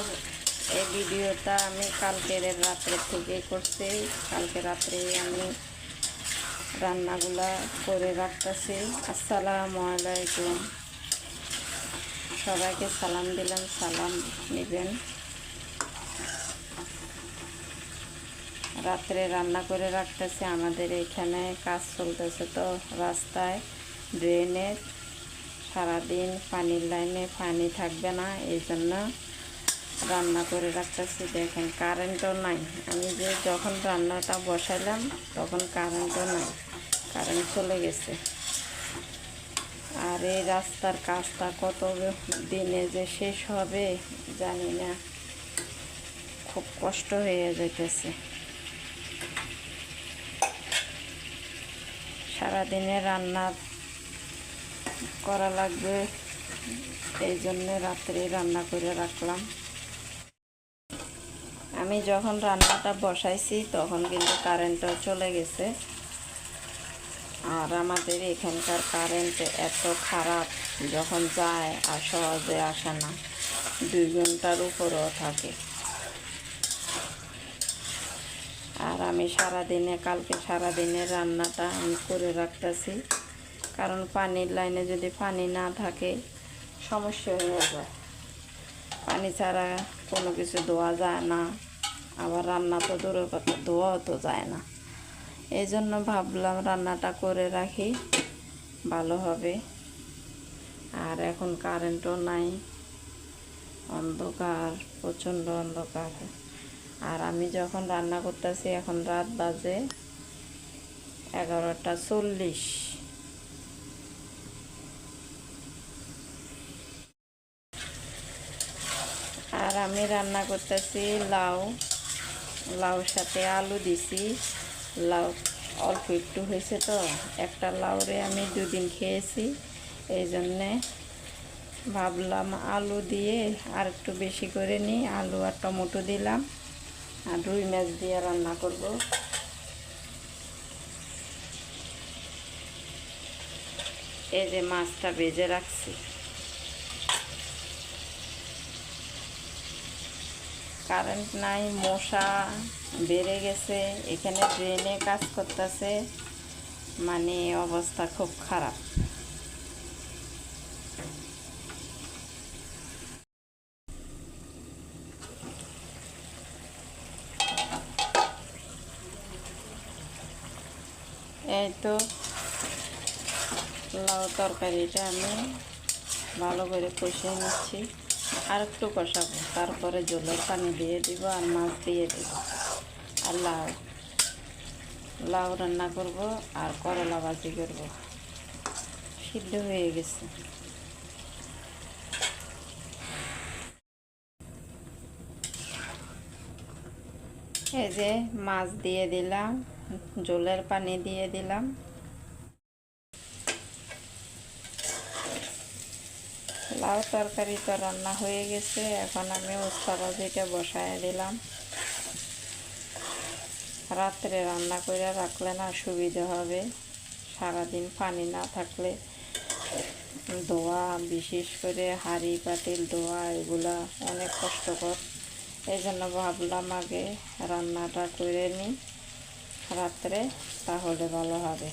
আমার এই ভিডিওটা আমি কালকের রাত্রে থেকে করছি। কালকে রাত্রে আমি রান্নাগুলা করে রাখতেছি। আসসালামু আলাইকুম। সবাইকে সালাম দিলাম, সালাম নেবেন। রাত্রে রান্না করে রাখতেছি, আমাদের এখানে কাজ চলতেছে তো রাস্তায়। ড্রেনের সারাদিন পানির লাইনে পানি থাকবে না, এই জন্য রান্না করে রাখতেছি, দেখেন কারেন্টও নাই। আমি যে যখন রান্নাটা বসাইলাম, তখন কারেন্টও নাই। কারেন্ট চলে গেছে। আর এই রাস্তার কাজটা কত দিনে যে শেষ হবে, জানি না। খুব কষ্ট হয়ে যাইতেছে। সারাদিনে রান্না করা লাগবে, এই জন্যে রাত্রে রান্না করে রাখলাম। আমি যখন রান্নাটা বসাইছি, তখন কিন্তু কারেন্টও চলে গেছে। আর আমাদের এখানকার কারেন্ট এত খারাপ, যখন যায় আর সহজে আসে না। দুই ঘণ্টার উপরেও থাকে। আর আমি সারাদিনে, কালকে সারাদিনে রান্নাটা আমি করে রাখতেছি। কারণ পানির লাইনে যদি পানি না থাকে, সমস্যা হয়ে যায়। পানি ছাড়া কোনো কিছু ধোয়া যায় না। আবার রান্না তো দূরের কথা, ধোয়াও তো যায় না। এই জন্য ভাবলাম রান্নাটা করে রাখি, ভালো হবে। আর এখন কারেন্টও নাই, অন্ধকার, প্রচণ্ড অন্ধকার। আর আমি যখন রান্না করতেছি, এখন রাত বাজে এগারোটা চল্লিশ। আর আমি রান্না করতেছি লাউ। লাউর সাথে আলু দিছি। লাউ অল্প একটু হয়েছে তো। একটা লাউরে আমি দুদিন খেয়েছি। এই জন্যে ভাবলাম আলু দিয়ে আর একটু বেশি করে নিই আলু আর টমেটো দিলাম। আর রুই মাছ দিয়ে রান্না করব। এই যে মাছটা ভেজে রাখছি। কারেন্ট নাই, মশা বেড়ে গেছে, এখানে ড্রেনে কাজ করতেছে মানে অবস্থা খুব খারাপ। এই তো, লাউ তরকারিটা আমি ভালো করে কষিয়ে নিচ্ছি। আর একটু কষাবো। তারপরে জলের পানি দিয়ে দিব আর মাছ দিয়ে দিব। আর লাউ। লাউ রান্না করব আর করলা ভাজি করব। সিদ্ধ হয়ে গেছে। এই যে মাছ দিয়ে দিলাম, জলের পানি দিয়ে দিলাম। লাউ তরকারি তো রান্না হয়ে গেছে, এখন আমি উস্তা ভাজিটা বসায় দিলাম। রাত্রে রান্না করে রাখলে না সুবিধা হবে, সারাদিন পানি না থাকলে ধোয়া বিশেষ করে হাঁড়ি, পাতিল ধোয়া এগুলা অনেক কষ্টকর। এই জন্য ভাবলাম আগে রান্নাটা করে নিই রাত্রে, তাহলে ভালো হবে।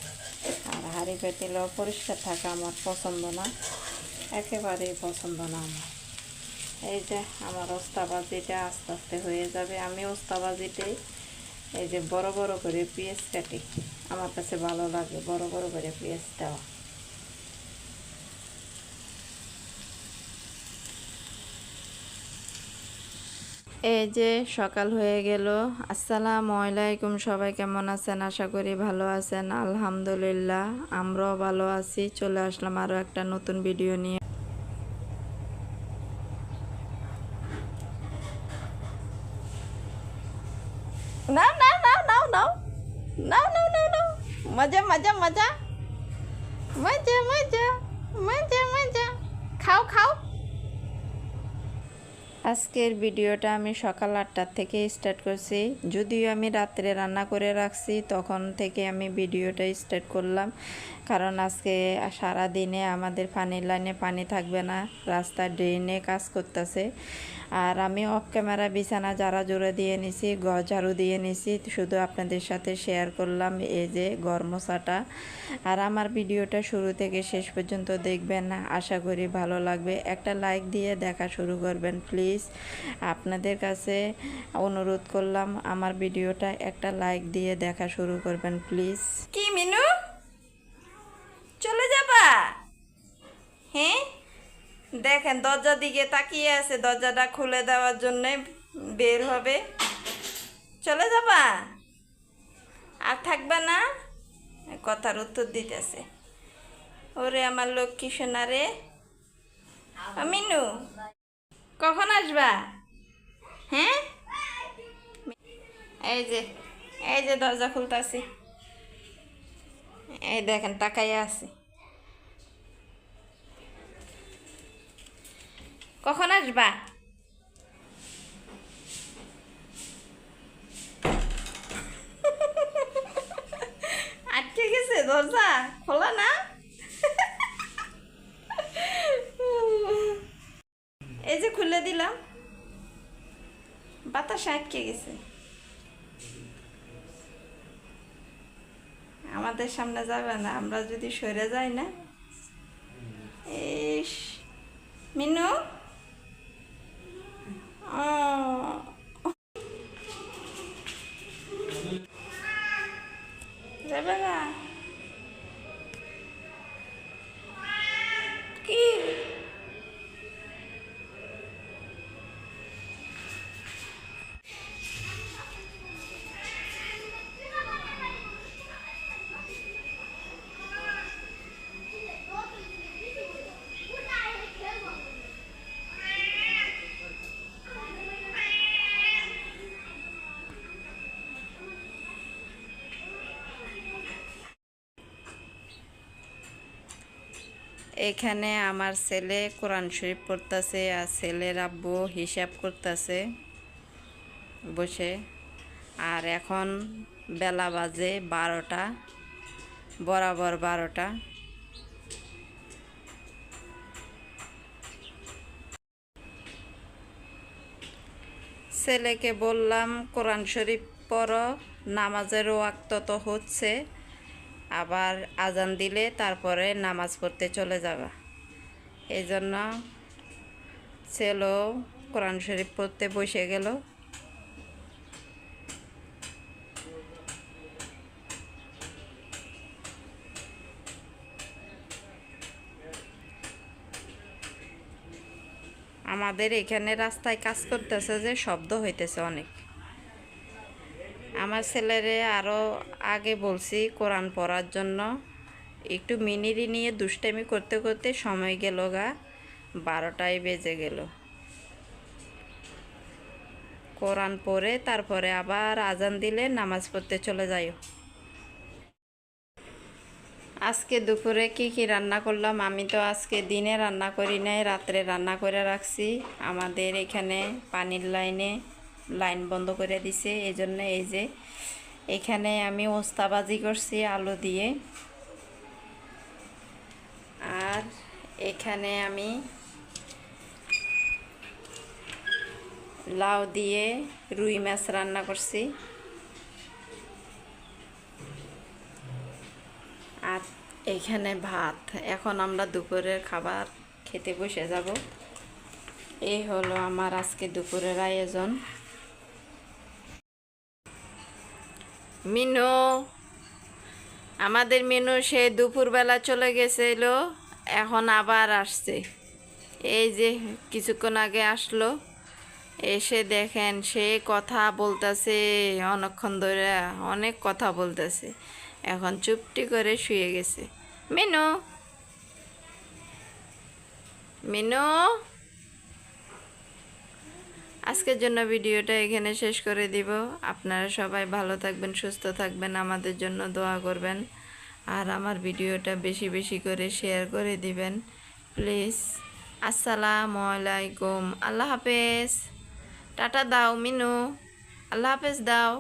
আর হাঁড়ি পাতিল অপরিষ্কার থাকা আমার পছন্দ না। একেবারেই পছন্দ না আমার। এই যে আমার ওস্তাবাজিটা আস্তে আস্তে হয়ে যাবে। আমি ওস্তাবাজিটাই এই যে বড় বড় করে পেঁয়াজ কাটি আমার কাছে ভালো লাগে, বড় বড় করে পেঁয়াজ দেওয়া। এই যে সকাল হয়ে গেল। আসসালামু আলাইকুম, সবাই কেমন আছেন? আশা করি ভালো আছেন। আলহামদুলিল্লাহ, আমরাও ভালো আছি। চলে আসলাম আরও একটা নতুন ভিডিও নিয়ে। নাও নাও নাও নাও নাও। নাও নাও নাও নাও। মজা মজা মজা। মজা মজা। মজা মজা। খাও খাও। আজকের ভিডিওটা আমি সকাল আটটার থেকে স্টার্ট করছি। যদিও আমি রাত্রে রান্না করে রাখছি, তখন থেকে আমি ভিডিওটা স্টার্ট করলাম। কারণ আজকে সারা দিনে আমাদের পানির লাইনে পানি থাকবে না, রাস্তার ড্রেনে কাজ করতেছে। আর আমি অফ ক্যামেরা বিছানা যারা জোরে দিয়ে নিছি, ঘর ঝাড়ু দিয়ে নিছি, শুধু আপনাদের সাথে শেয়ার করলাম এই যে গরমসাটা আর আমার ভিডিওটা শুরু থেকে শেষ পর্যন্ত দেখবেন, আশা করি ভালো লাগবে। একটা লাইক দিয়ে দেখা শুরু করবেন প্লিজ আপনাদের কাছে অনুরোধ করলাম আমার ভিডিওটা একটা লাইক দিয়ে দেখা শুরু করবেন, প্লিজ। কি মিনু? চলে যাবা? হ্যাঁ? দেখেন, দরজার দিকে তাকিয়ে আছে, দরজাটা খুলে দেওয়ার জন্য বের হবে। চলে যাবা? আর থাকবে না? কথার উত্তর দিতেছে। ওরে আমার লক্ষ্মী সোনা রে। মিনু? কখন আসবা? হ্যাঁ? এই যে এই যে দরজা খুলতাছি। এই দেখেন, তাকাইয়া আছে। কখন আসবা? আটকে গেছে দরজা? খোলা না এই যে খুলে দিলাম বাতাসে আটকে গেছে। আমাদের সামনে যাবে না আমরা যদি সরে যাই না ইস মিনু ও যাবে না কি এখানে আমার ছেলে কোরআন শরীফ পড়তেছে আর ছেলের আব্বু হিসাব করতেছে বসে। আর এখন বেলা বাজে বারোটা, বরাবর বারোটা। ছেলেকে বললাম, কোরআন শরীফ পড়ো, নামাজের ওয়াক্ত তো হচ্ছে। আবার আজান দিলে তারপরে নামাজ পড়তে চলে যাবা। এই জন্য ছেলেও কোরআন শরীফ পড়তে বসে গেল। আমাদের এখানে রাস্তায় কাজ করতেছে যে শব্দ হইতেছে অনেক। আমার ছেলেরে আরও আগে বলছি কোরআন পড়ার জন্য। একটু মিনিরি নিয়ে দুষ্টামি করতে করতে সময় গেল গা, বারোটায় বেজে গেল। কোরআন পড়ে তারপরে আবার আজান দিলে নামাজ পড়তে চলে যাই আজকে দুপুরে কি কি রান্না করলাম? আমি তো আজকে দিনে রান্না করি নাই, রাত্রে রান্না করে রাখছি। আমাদের এখানে পানির লাইনে লাইন বন্ধ করে দিছে। এই জন্য এই যে এখানে আমি ওস্তাবাজি করছি আলু দিয়ে। আর এখানে আমি লাউ দিয়ে রুই মাছ রান্না করছি। আর এখানে ভাত। এখন আমরা দুপুরের খাবার খেতে বসে যাব। এই হলো আমার আজকে দুপুরের আয়োজন। মিনু, আমাদের মিনু সে দুপুরবেলা চলে গেছিল, এখন আবার আসছে। এই যে কিছুক্ষণ আগে আসলো, এসে দেখেন সে কথা বলতেছে অনেকক্ষণ ধরে, অনেক কথা বলতেছে। এখন চুপটি করে শুয়ে গেছে। মিনু মিনু? আজকের জন্য ভিডিওটা এখানে শেষ করে দিব। আপনারা সবাই ভালো থাকবেন, সুস্থ থাকবেন, আমাদের জন্য দোয়া করবেন। আর আমার ভিডিওটা বেশি বেশি করে শেয়ার করে দিবেন। প্লিজ, আসসালামু আলাইকুম। আল্লাহ হাফেজ। টাটা দাও, মিনু। আল্লাহ হাফেজ, দাও।